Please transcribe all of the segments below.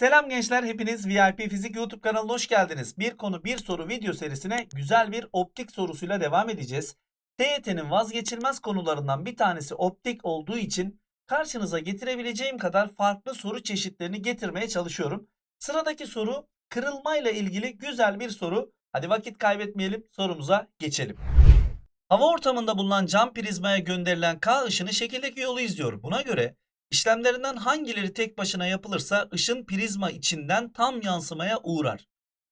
Selam gençler, hepiniz VIP Fizik YouTube kanalına hoş geldiniz. Bir konu bir soru video serisine güzel bir optik sorusuyla devam edeceğiz. TYT'nin vazgeçilmez konularından bir tanesi optik olduğu için karşınıza getirebileceğim kadar farklı soru çeşitlerini getirmeye çalışıyorum. Sıradaki soru kırılmayla ilgili güzel bir soru. Hadi vakit kaybetmeyelim, sorumuza geçelim. Hava ortamında bulunan cam prizmaya gönderilen K ışını şekildeki yolu izliyor. Buna göre işlemlerinden hangileri tek başına yapılırsa ışın prizma içinden tam yansımaya uğrar.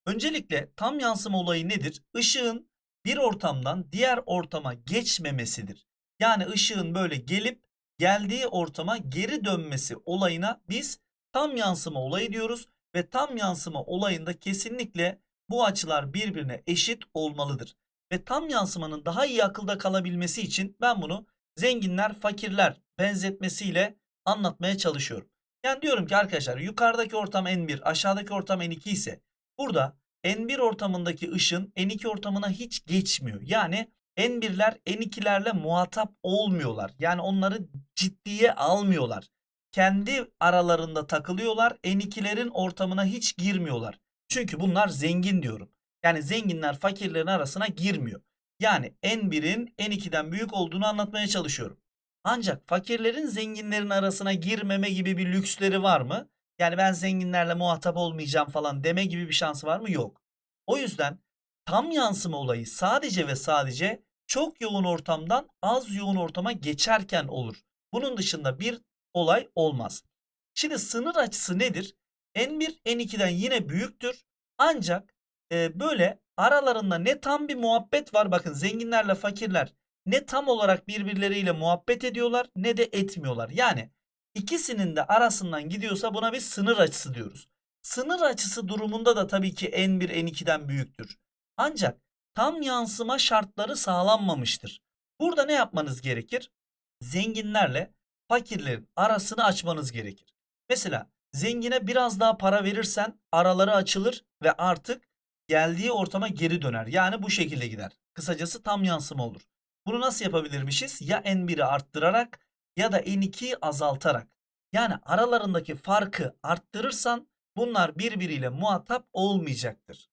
Öncelikle tam yansıma olayı nedir? Işığın bir ortamdan diğer ortama geçmemesidir. Yani ışığın böyle gelip geldiği ortama geri dönmesi olayına biz tam yansıma olayı diyoruz ve tam yansıma olayında kesinlikle bu açılar birbirine eşit olmalıdır. Ve tam yansımanın daha iyi akılda kalabilmesi için ben bunu zenginler fakirler benzetmesiyle anlatmaya çalışıyorum. Yani diyorum ki arkadaşlar yukarıdaki ortam N1 aşağıdaki ortam N2 ise burada N1 ortamındaki ışın N2 ortamına hiç geçmiyor. Yani N1'ler N2'lerle muhatap olmuyorlar. Yani onları ciddiye almıyorlar. Kendi aralarında takılıyorlar. N2'lerin ortamına hiç girmiyorlar. Çünkü bunlar zengin diyorum. Yani zenginler fakirlerin arasına girmiyor. Yani N1'in N2'den büyük olduğunu anlatmaya çalışıyorum. Ancak fakirlerin zenginlerin arasına girmeme gibi bir lüksleri var mı? Yani ben zenginlerle muhatap olmayacağım falan deme gibi bir şansı var mı? Yok. O yüzden tam yansıma olayı sadece ve sadece çok yoğun ortamdan az yoğun ortama geçerken olur. Bunun dışında bir olay olmaz. Şimdi sınır açısı nedir? N1 N2'den yine büyüktür. Ancak e, böyle aralarında ne tam bir muhabbet var. Bakın zenginlerle fakirler ne tam olarak birbirleriyle muhabbet ediyorlar ne de etmiyorlar. Yani ikisinin de arasından gidiyorsa buna bir sınır açısı diyoruz. Sınır açısı durumunda da tabii ki N1 N2'den büyüktür. Ancak tam yansıma şartları sağlanmamıştır. Burada ne yapmanız gerekir? Zenginlerle fakirlerin arasını açmanız gerekir. Mesela zengine biraz daha para verirsen araları açılır ve artık geldiği ortama geri döner. Yani bu şekilde gider. Kısacası tam yansıma olur. Bunu nasıl yapabilirmişiz? Ya N1'i arttırarak ya da N2'yi azaltarak. Yani aralarındaki farkı arttırırsan bunlar birbiriyle muhatap olmayacaktır.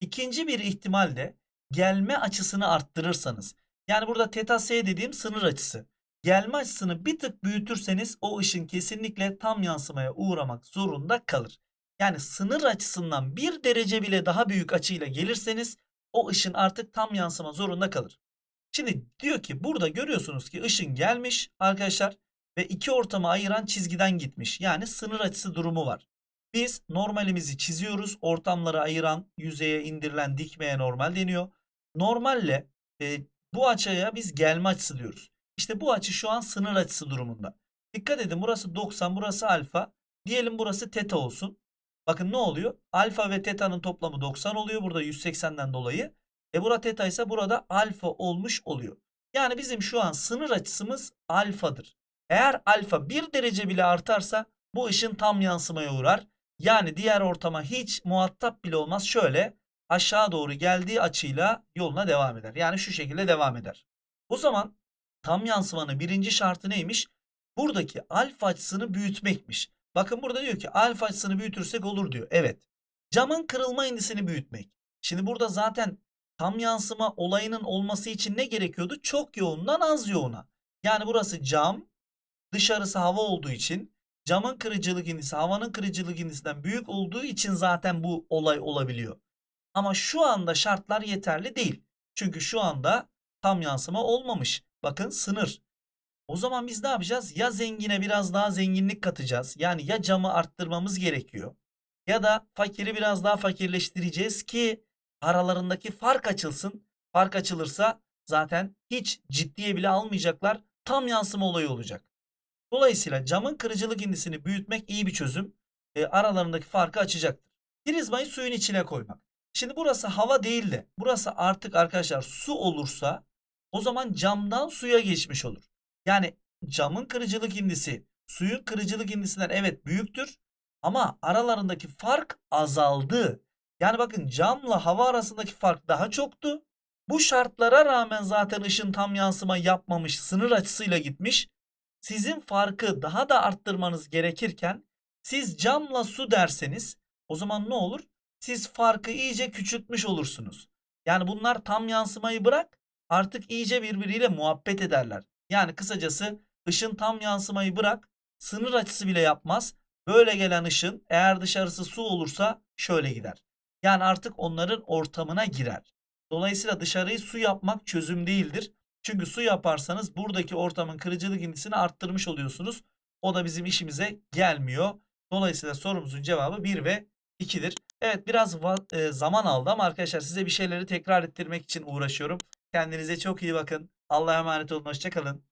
İkinci bir ihtimal de gelme açısını arttırırsanız. Yani burada teta S dediğim sınır açısı. Gelme açısını bir tık büyütürseniz o ışın kesinlikle tam yansımaya uğramak zorunda kalır. Yani sınır açısından bir derece bile daha büyük açıyla gelirseniz o ışın artık tam yansıma zorunda kalır. Şimdi diyor ki burada görüyorsunuz ki ışın gelmiş arkadaşlar ve iki ortamı ayıran çizgiden gitmiş. Yani sınır açısı durumu var. Biz normalimizi çiziyoruz. Ortamları ayıran yüzeye indirilen dikmeye normal deniyor. Normalle e, bu açıya biz gelme açısı diyoruz. İşte bu açı şu an sınır açısı durumunda. Dikkat edin burası 90 burası alfa. Diyelim burası teta olsun. Bakın ne oluyor? Alfa ve teta'nın toplamı 90 oluyor burada 180'den dolayı. E bura teta ise burada alfa olmuş oluyor. Yani bizim şu an sınır açısımız alfadır. Eğer alfa 1 derece bile artarsa bu ışın tam yansımaya uğrar. Yani diğer ortama hiç muhatap bile olmaz. Şöyle aşağı doğru geldiği açıyla yoluna devam eder. Yani şu şekilde devam eder. O zaman tam yansımanın birinci şartı neymiş? Buradaki alfa açısını büyütmekmiş. Bakın burada diyor ki alfa açısını büyütürsek olur diyor. Evet. Camın kırılma indisini büyütmek. Şimdi burada zaten tam yansıma olayının olması için ne gerekiyordu? Çok yoğundan az yoğuna. Yani burası cam, dışarısı hava olduğu için camın kırıcılık indisi havanın kırıcılık indisinden büyük olduğu için zaten bu olay olabiliyor. Ama şu anda şartlar yeterli değil. Çünkü şu anda tam yansıma olmamış. Bakın sınır. O zaman biz ne yapacağız? Ya zengine biraz daha zenginlik katacağız. Yani ya camı arttırmamız gerekiyor. Ya da fakiri biraz daha fakirleştireceğiz ki aralarındaki fark açılsın. Fark açılırsa zaten hiç ciddiye bile almayacaklar. Tam yansıma olayı olacak. Dolayısıyla camın kırıcılık indisini büyütmek iyi bir çözüm. E, aralarındaki farkı açacaktır. Prizmayı suyun içine koymak. Şimdi burası hava değil de burası artık arkadaşlar su olursa o zaman camdan suya geçmiş olur. Yani camın kırıcılık indisi suyun kırıcılık indisinden evet büyüktür ama aralarındaki fark azaldı. Yani bakın camla hava arasındaki fark daha çoktu. Bu şartlara rağmen zaten ışın tam yansıma yapmamış, sınır açısıyla gitmiş. Sizin farkı daha da arttırmanız gerekirken Siz camla su derseniz o zaman ne olur? Siz farkı iyice küçültmüş olursunuz. Yani bunlar tam yansımayı bırak artık iyice birbiriyle muhabbet ederler. Yani kısacası ışın tam yansımayı bırak sınır açısı bile yapmaz. Böyle gelen ışın eğer dışarısı su olursa şöyle gider. Yani artık onların ortamına girer. Dolayısıyla dışarıyı su yapmak çözüm değildir. Çünkü su yaparsanız buradaki ortamın kırıcılık indisini arttırmış oluyorsunuz. O da bizim işimize gelmiyor. Dolayısıyla sorumuzun cevabı 1 ve 2'dir. Evet biraz e, zaman aldı ama arkadaşlar size bir şeyleri tekrar ettirmek için uğraşıyorum. Kendinize çok iyi bakın. Allah'a emanet olun. Hoşçakalın.